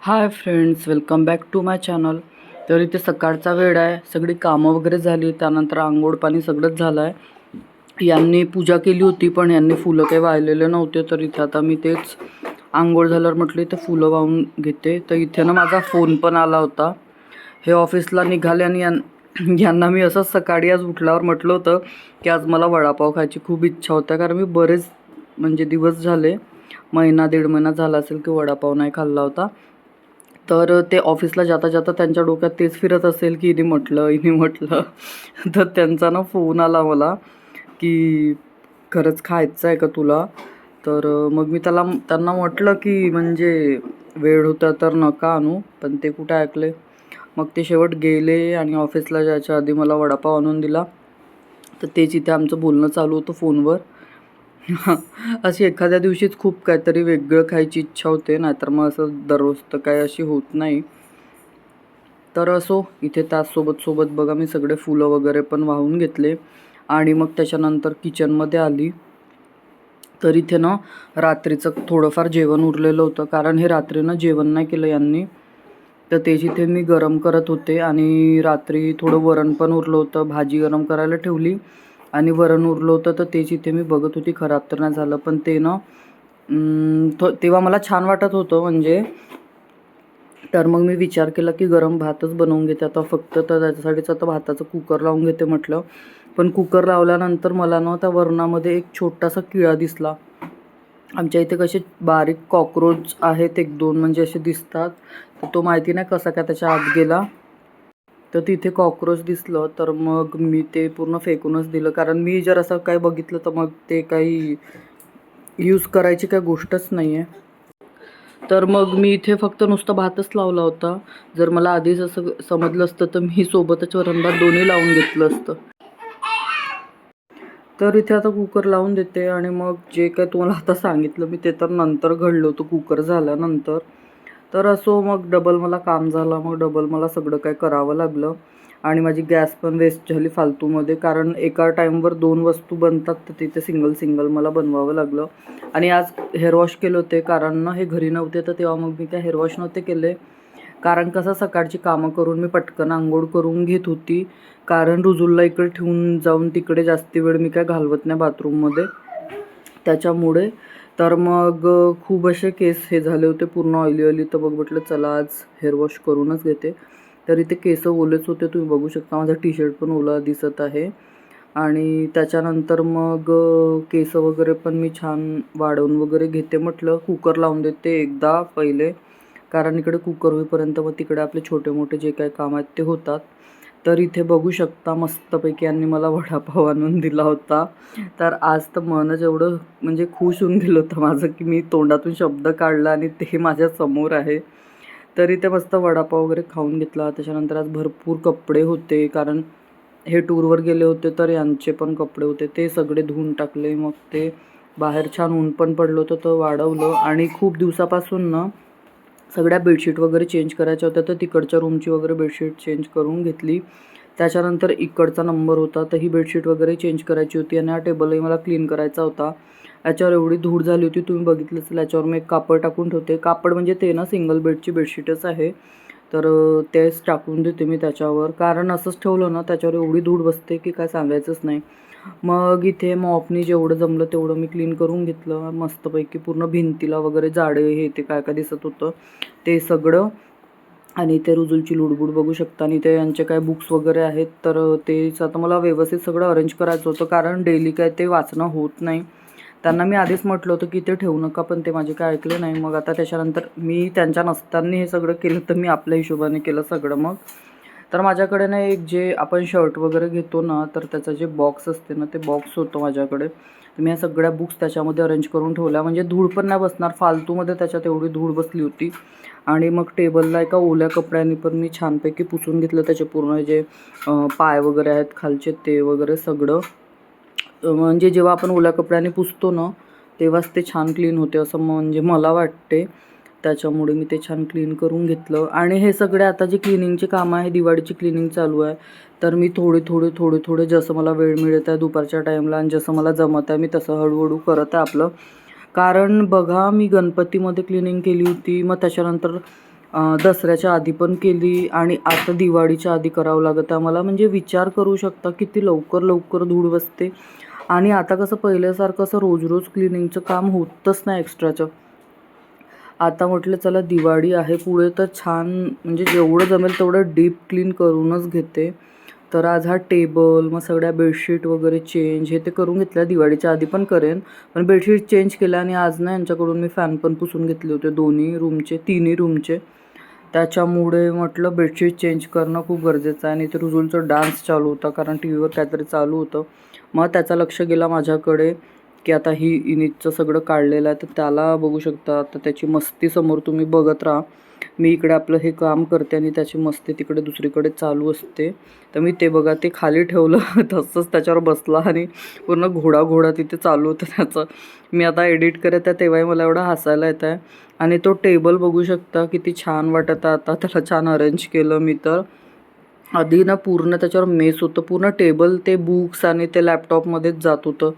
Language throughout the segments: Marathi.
Hi friends welcome back to my channel तर इथे सकाळचा वेळ आहे. सगळी कामं वगैरे झाली. त्यानंतर आंघोळ पाणी सगळंच झालं आहे यांनी पूजा केली होती पण यांनी फुलं काही वाहिलेले नव्हते. तर इथे आता मी तेच आंघोळ झाल्यावर म्हटलं इथे फुलं वाहून घेते. तर इथे ना माझा फोन पण आला होता. हे ऑफिसला निघाले आणि यां यांना मी असंच सकाळी आज उठल्यावर म्हटलं होतं की आज मला वडापाव खायची खूप इच्छा होत्या. कारण मी बरेच म्हणजे दिवस झाले. महिना दीड महिना झाला असेल की वडापाव नाही खाल्ला होता. तर ते ऑफिसला जाता जाता त्यांच्या डोक्यात तेच फिरत असेल की इने म्हटलं इने म्हटलं. तर त्यांचा ना फोन आला मला की खरंच खायचं आहे का तुला? तर मग मी त्याला त्यांना म्हटलं की म्हणजे वेळ होता तर नका आणू पण ते कुठे ऐकले? मग ते शेवट गेले आणि ऑफिसला जायच्या आधी मला वडापाव आणून दिला. तर तेच इथे आमचं बोलणं चालू होतं फोनवर. अशी एखाद्या दिवशीच खूप काहीतरी वेगळं खायची इच्छा होते नाहीतर मग असं दररोज तर काय अशी होत नाही. तर असो इथे त्याचसोबत सोबत बघा मी सगळे फुलं वगैरे पण वाहून घेतले. आणि मग त्याच्यानंतर किचनमध्ये आली. तर इथे ना रात्रीचं थोडंफार जेवण उरलेलं होतं. कारण हे रात्रीनं जेवण नाही केलं यांनी. तर ते जिथे मी गरम करत होते आणि रात्री थोडं वरण पण उरलं होतं भाजी गरम करायला ठेवली. आणि वरण उरलं होतं तर ते जिथे मी बघत होती. खराब तर नाही झालं पण ते ना तेव्हा मला छान वाटत होतं म्हणजे तर मग मी विचार केला की गरम भातच बनवून घेते. आता फक्त तर त्याच्यासाठीच आता भाताचं कुकर लावून घेते म्हटलं. पण कुकर लावल्यानंतर मला ना त्या वरणामध्ये एक छोटासा किळा दिसला. आमच्या इथे कसे बारीक कॉक्रोच आहेत एक दोन म्हणजे असे दिसतात. तो माहिती नाही कसा काय त्याच्या आत गेला. तर तिथे कॉक्रोच दिसलं तर मग मी ते पूर्ण फेकूनच दिलं. कारण मी जर असं काय बघितलं तर मग ते काही यूज करायची काही गोष्टच नाही आहे तर मग मी इथे फक्त नुसतं भातच लावला होता. जर मला आधीच असं समजलं असतं तर मी सोबतच वरणभात दोन्ही लावून घेतलं असतं. तर इथे आता कुकर लावून देते आणि मग जे काय तुम्हाला आता सांगितलं मी ते तर नंतर घडलं होतं. कुकर झाल्यानंतर तर असो मग डबल मला काम झालं मग डबल मला सगळं काय करावं लागलं. आणि माझी गॅस पण वेस्ट झाली फालतूमध्ये कारण एका टाईमवर दोन वस्तू बनतात तर तिथे सिंगल सिंगल मला बनवावं लागलं. आणि आज हेअरवॉश केले होते कारण ना हे घरी नव्हते तर तेव्हा मग मी काय हेअरवॉश नव्हते केले. कारण कसं सकाळची कामं करून मी पटकन आंघोळ करून घेत होती. कारण रुजूला इकडे ठेवून जाऊन तिकडे जास्ती वेळ मी काय घालवत नाही बाथरूममध्ये त्याच्यामुळे तर मग खूप असे केस हे झाले होते पूर्ण ऑइली ऑइली तर बघ म्हटलं चला आज हेअर वॉश करूनच घेते. तर इथे केस ओलेच होते तुम्ही बघू शकता. माझा टी शर्ट पण ओला दिसत आहे. आणि त्याच्यानंतर मग केस वगैरे पण मी छान वाढवून वगैरे घेते म्हटलं. कुकर लावून देते एकदा पहिले. कारण इकडे कुकर होईपर्यंत मग तिकडे आपले छोटे मोठे जे काही काम आहेत ते होतात. तर इथे बघू शकता मस्तपैकी यांनी मला वडापाव आणून दिला होता. तर आज तर मनच एवढं म्हणजे खुश होऊन गेलं होतं माझं की मी तोंडातून शब्द काढला आणि ते माझ्यासमोर आहे. तर इथे मस्त वडापाव वगैरे खाऊन घेतला. त्याच्यानंतर आज भरपूर कपडे होते कारण हे टूरवर गेले होते तर यांचे पण कपडे होते. ते सगळे धुवून टाकले मग ते बाहेर छान ऊन पण पडलं होतं तर वाढवलं. आणि खूप दिवसापासून ना सगळ्या बेडशीट वगैरे चेंज करायच्या होत्या तर तिकडच्या रूमची वगैरे बेडशीट चेंज करून घेतली. त्याच्यानंतर इकडचा नंबर होता तर ही बेडशीट वगैरे चेंज करायची होती आणि हा टेबलही मला क्लीन करायचा होता. याच्यावर एवढी धूळ झाली होती तुम्ही बघितलं असेल याच्यावर मी एक कापड टाकून ठेवते. कापड म्हणजे ते ना सिंगल बेडची बेडशीटच आहे. तर तेच टाकून देते मी त्याच्यावर. कारण असंच ठेवलं ना त्याच्यावर एवढी धूळ बसते की काय सांगायचंच नाही. मग इथे मॉपनी जेवढं जमलं तेवढं मी क्लीन करून घेतलं. मस्तपैकी पूर्ण भिंतीला वगैरे जाडे हे ते काय काय दिसत होतं ते सगळं. आणि ते रुजुलची लुडबुड बघू शकता. आणि ते यांचे काय बुक्स वगैरे आहेत. तर तेच आता मला व्यवस्थित सगळं अरेंज करायचं होतं. कारण डेली काय ते वाचणं होत नाही. त्यांना मी आधीच म्हटलं होतं की ते ठेवू नका पण ते माझे काय ऐकले नाही. मग आता त्याच्यानंतर मी त्यांच्या नसताना हे सगळं केलं तर मी आपल्या हिशोबाने केलं सगळं मग. तर माझ्याकडे ना एक जे आपण शर्ट वगैरे घेतो ना तर त्याचं जे बॉक्स असते ना ते बॉक्स होतं माझ्याकडे. तर मी ह्या सगळ्या बुक्स त्याच्यामध्ये अरेंज करून ठेवल्या. म्हणजे धूळ पण नाही बसणार फालतूमध्ये त्याच्यात एवढी धूळ बसली होती. आणि मग टेबलला एका ओल्या कपड्याने पण मी छानपैकी पुसून घेतलं. त्याचे पूर्ण जे पाय वगैरे आहेत खालचे ते वगैरे सगळं. म्हणजे जेव्हा आपण ओल्या कपड्याने पुसतो ना तेव्हाच ते छान क्लीन होते असं म्हणजे मला वाटते. त्याच्यामुळे मी ते छान क्लीन करून घेतलं. आणि हे सगळे आता जे क्लिनिंगचे कामं आहे दिवाळीची क्लिनिंग चालू आहे तर मी थोडे थोडे थोडे थोडे जसं मला वेळ मिळत आहे दुपारच्या टाईमला आणि जसं मला जमत आहे मी तसं हळूहळू करत आहे आपलं. कारण बघा मी गणपतीमध्ये क्लिनिंग केली होती मग त्याच्यानंतर दसऱ्याच्या आधी पण केली आणि आता दिवाळीच्या आधी करावं लागत आहे. मला म्हणजे विचार करू शकता किती लवकर लवकर धूळ बसते. आणि आता कसं पहिल्यासारखं असं रोज रोज क्लिनिंगचं काम होतच नाही एक्स्ट्राचं. आता म्हटलं चला दिवाळी आहे पुढे तर छान म्हणजे जेवढं जमेल तेवढं डीप क्लीन करूनच घेते. तर आज हा टेबल मग सगळ्या बेडशीट वगैरे चेंज हे ते करून घेतल्या. दिवाळीच्या आधी पण करेन पण बेडशीट चेंज केल्या आणि आज ना यांच्याकडून मी फॅन पण पुसून घेतले होते दोन्ही रूमचे तिन्ही रूमचे. त्याच्यामुळे म्हटलं बेडशीट चेंज करणं खूप गरजेचं आहे आणि ते रुजुलचा डान्स चालू होता कारण टी व्हीवर काहीतरी चालू होतं. मग त्याचा लक्ष गेला माझ्याकडे की आता ही इनिटचं सगळं काढलेलं आहे तर त्याला बघू शकता. तर त्याची मस्ती समोर तुम्ही बघत राहा. मी इकडे आपलं हे काम करते आणि त्याची मस्ती तिकडे दुसरीकडे चालू असते. तर मी ते बघा ते खाली ठेवलं. तसंच त्याच्यावर बसला आणि पूर्ण घोडा घोडा तिथे चालू होतं त्याचं. मी आता एडिट करत आहे तेव्हाही मला एवढं हसायला येत आहे आणि तो टेबल बघू शकता किती छान वाटत. आता त्याला छान अरेंज केलं मी तर. आधी ना पूर्ण त्याच्यावर मेस होतं. पूर्ण टेबल ते बुक्स आणि ते लॅपटॉपमध्येच जात होतं.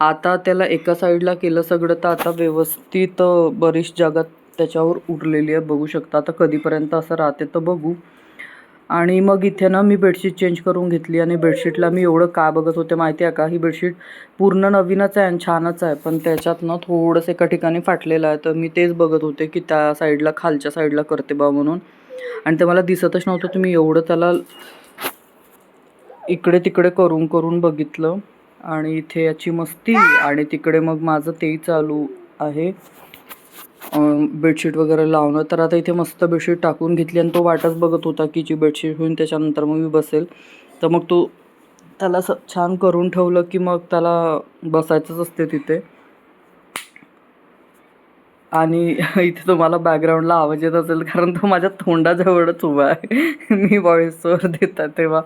आता त्याला एका साईडला केलं सगळं तर आता व्यवस्थित बरीच जागा त्याच्यावर उरलेली आहे. बघू शकता आता कधीपर्यंत असं राहते तर बघू. आणि मग इथे ना मी बेडशीट चेंज करून घेतली आणि बेडशीटला मी एवढं का बघत होते माहिती आहे का? ही बेडशीट पूर्ण नवीनच आहे आणि छानच आहे. पण त्याच्यात ना थोडंसं एका ठिकाणी फाटलेलं आहे. तर मी तेच बघत होते की त्या साईडला खालच्या साईडला करते बा म्हणून. आणि ते मला दिसतच नव्हतं. तुम्ही एवढं त्याला इकडे तिकडे करून करून बघितलं. आणि इथे याची मस्ती आणि तिकडे मग माझं तेही चालू आहे. बेडशीट वगैरे लावणं. तर आता इथे मस्त बेडशीट टाकून घेतली आणि तो वाटच बघत होता की जी बेडशीट होईल त्याच्यानंतर मग मी बसेल. तर मग तो त्याला स छान करून ठेवलं की मग त्याला बसायचंच असते तिथे. आणि इथे तुम्हाला बॅकग्राऊंडला आवाज येत असेल कारण तो माझ्या तोंडाजवळच उभा आहे. मी व्हॉइसवर देता तेव्हा.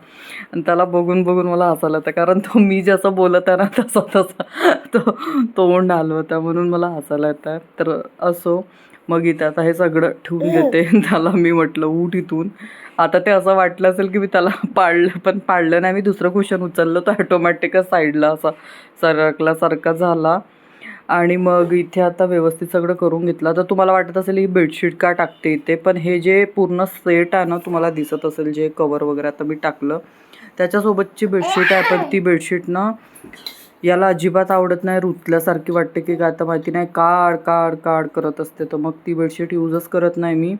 आणि त्याला बघून बघून मला हसायला येतं कारण तो मी जसं बोलत आहे ना तसा तसा तो तोंड हलवत आहे म्हणून मला हसायला येत. आहे तर असो मग इथे आता हे सगळं ठेवून देते. त्याला मी म्हटलं उठ इथून. आता ते असं वाटलं असेल की मी त्याला पाळलं पण पाळलं नाही. मी दुसरं क्वेश्चन उचललं तर ॲटोमॅटिकच साईडला असा सरकल्यासारखा झाला. आणि मग इथे आता व्यवस्थित सगळं करून घेतलं. तर तुम्हाला वाटत असेल ही बेडशीट का टाकते इथे पण हे जे पूर्ण सेट आहे ना तुम्हाला दिसत असेल जे कवर वगैरे आता मी टाकलं. त्याच्यासोबतची बेडशीट आहे पण ती बेडशीट ना याला अजिबात आवडत नाही. रुतल्यासारखी वाटते की काय आता माहिती नाही काढ काढ काढ करत असते. तर मग ती बेडशीट यूजच करत नाही मी.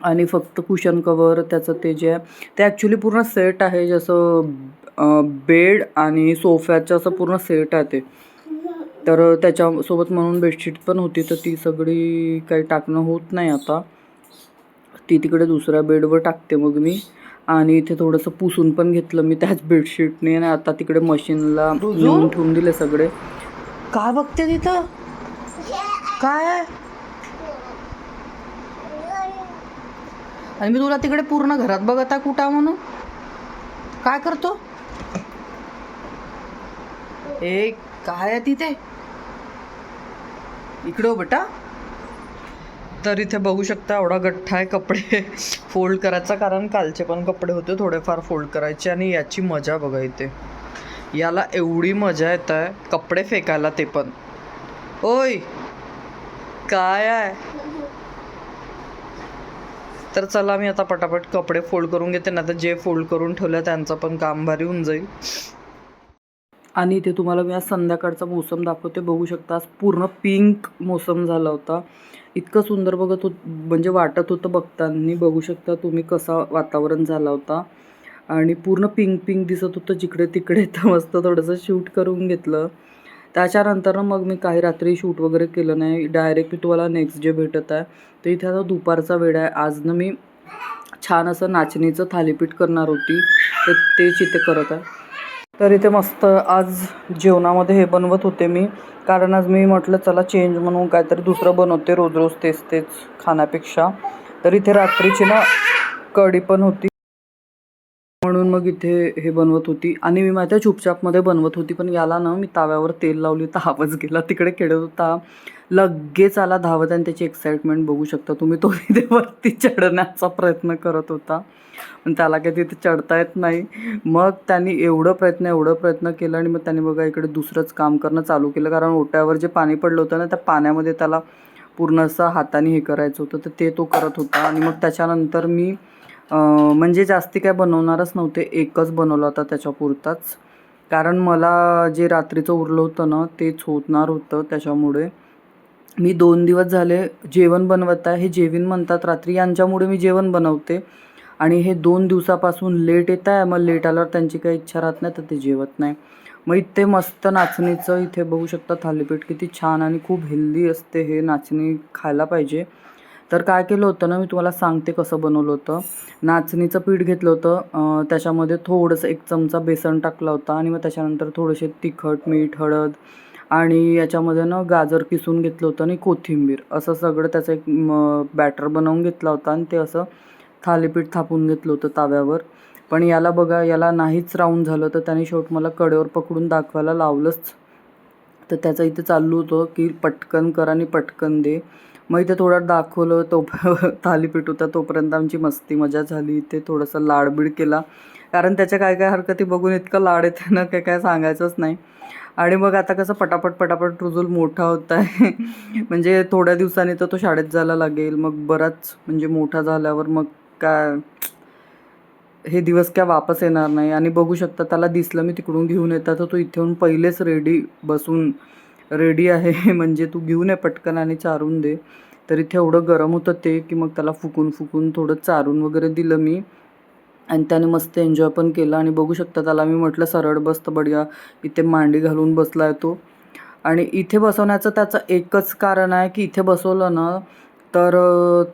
आणि फक्त कुशन कवर त्याचं ते जे आहे ते ॲक्च्युली पूर्ण सेट आहे. जसं बेड आणि सोफ्याचं असं पूर्ण सेट आहे ते. तर त्याच्यासोबत म्हणून बेडशीट पण होती तर ती सगळी काही टाकणं होत नाही आता. ती तिकडे दुसऱ्या बेडवर टाकते मग मी. आणि इथे थोडंसं पुसून पण घेतलं मी त्याच बेडशीटने. आणि आता तिकडे मशीनला नेऊन ठेवून दिले सगळे. काय बघते तिथं? काय? आणि मी तुला तिकडे पूर्ण घरात बघत आहे कुठं म्हणून? काय करतो? ए काय आहे तिथे? इकडं हो बेटा. तर इथे बघू शकता एवढा गठ्ठा आहे कपडे. फोल्ड करायचा कारण कालचे पण कपडे होते थोडेफार फोल्ड करायचे आणि याची मजा बघा इथे. याला एवढी मजा येत आहे कपडे फेकायला ते पण. ओय काय आहे? तर चला मी आता पटापट कपडे फोल्ड करून घेते ना तर जे फोल्ड करून ठेवलं त्यांचं पण काम भारी होऊन जाईल. आणि इथे तुम्हाला मी आज संध्याकाळचा मोसम दाखवते. बघू शकता आज पूर्ण पिंक मोसम झाला होता. इतकं सुंदर बघत होत म्हणजे वाटत होतं बघताना. बघू शकता तुम्ही कसा वातावरण झाला होता. आणि पूर्ण पिंक पिंक दिसत होतं जिकडे तिकडे तर मस्त थोडंसं शूट करून घेतलं. त्याच्यानंतर मग मी काही रात्री शूट वगैरे केलं नाही. डायरेक्ट मी तुम्हाला नेक्स्ट डे भेटत आहे. तर इथे आता दुपारचा वेळ आहे. आजनं मी छान असं नाचणीचं थालीपीठ करणार होती. तर तेच इथे करत आहे. तर इथे मस्त आज जेवणामध्ये हे बनवत होते मी. कारण आज मी म्हटलं चला चेंज म्हणून काहीतरी दुसरं बनवते रोज रोज तेच तेच खाण्यापेक्षा. तर इथे रात्रीची ना कढी पण होती. म्हणून मग इथे हे बनवत होती. आणि मी माझ्या आहे चुपचापमध्ये बनवत होती पण याला ना मी ताव्यावर तेल लावली तर आवाज गेला तिकडे खेळत होता. लगेच आला धावत आणि त्याची एक्साइटमेंट बघू शकता तुम्ही तो तिथे वरती चढण्याचा प्रयत्न करत होता. पण त्याला काही तिथे चढता येत नाही. मग त्यांनी एवढं प्रयत्न एवढं प्रयत्न केलं आणि मग त्यांनी बघा इकडे दुसरंच काम करणं चालू केलं. कारण ओट्यावर जे पाणी पडलं होतं ना त्या पाण्यामध्ये त्याला पूर्ण असं हाताने हे करायचं होतं. तर ते तो करत होता आणि मग त्याच्यानंतर मी म्हणजे जास्ती काय बनवणारच नव्हते एकच बनवला होता त्याच्यापुरताच कारण मला जे रात्रीचं उरलं होतं ना तेच होणार होतं त्याच्यामुळे. मी दोन दिवस झाले जेवण बनवत आहे हे जेवण म्हणतात रात्री यांच्यामुळे मी जेवण बनवते. आणि हे दोन दिवसापासून लेट येत आहे मग लेट आल्यावर त्यांची काही इच्छा राहत नाही तर ते जेवत नाही. मग इथे मस्त नाचणीचं इथे बघू शकता थालीपीठ किती छान आणि खूप हेल्दी असते हे नाचणी खायला पाहिजे. तर काय केलं होतं ना मी तुम्हाला सांगते कसं बनवलं होतं. नाचणीचं पीठ घेतलं होतं त्याच्यामध्ये थोडंसं एक चमचा बेसन टाकला होता आणि मग त्याच्यानंतर थोडेसे तिखट मीठ हळद आणि याच्यामध्ये ना गाजर किसून घेतलं होतं आणि कोथिंबीर. असं सगळं त्याचं एक बॅटर बनवून घेतला होता आणि ते असं थालीपीठ थापून घेतलं होतं ताव्यावर. पण याला बघा याला नाहीच राऊंड झालं तर त्याने शेवट मला कडेवर पकडून दाखवायला लावलंच. तर त्याचं इथे चालू होतं की पटकन कर आणि पटकन दे. मग इथे थोडं दाखवलं तो थालीपीठ होता. तोपर्यंत आमची मस्ती मजा झाली. इथे थोडंसं लाडबीड केला. कारण त्याच्या काय काय हरकती बघून इतकं लाड येते ना काय काय सांगायचंच नाही. आणि मग आता कसं पटापट पटापट रुजूल मोठा होत आहे. म्हणजे थोड्या दिवसांनी तर तो शाळेत जायला लागेल. मग बराच म्हणजे मोठा झाल्यावर मग काय हे दिवस काय वापस येणार नाही. आणि बघू शकता त्याला दिसलं मी तिकडून घेऊन येतात. तर तो इथे येऊन पहिलेच रेडी बसून रेडी आहे म्हणजे तू घेऊन ये पटकन आणि चारून दे. तर इथे एवढं गरम होतं ते की मग त्याला फुकून फुकून थोडं चारून वगैरे दिलं मी. आणि त्याने मस्त एन्जॉय पण केला. आणि बघू शकता त्याला मी म्हटलं सरळ बसतं बढिया इथे मांडी घालून बसला आहे तो. आणि इथे बसवण्याचं त्याचं एकच कारण आहे की इथे बसवलं ना तर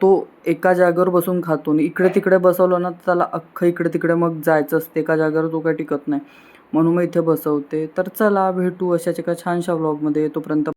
तो एका जागेवर बसून खातो. आणि इकडे तिकडे बसवलं ना तर त्याला अख्खं इकडे तिकडे मग जायचं असते. एका जागेवर तो काही टिकत नाही. म्हणून मग इथे बसवते. तर चला भेटू अशाच एका छानशा व्लॉगमध्ये तोपर्यंत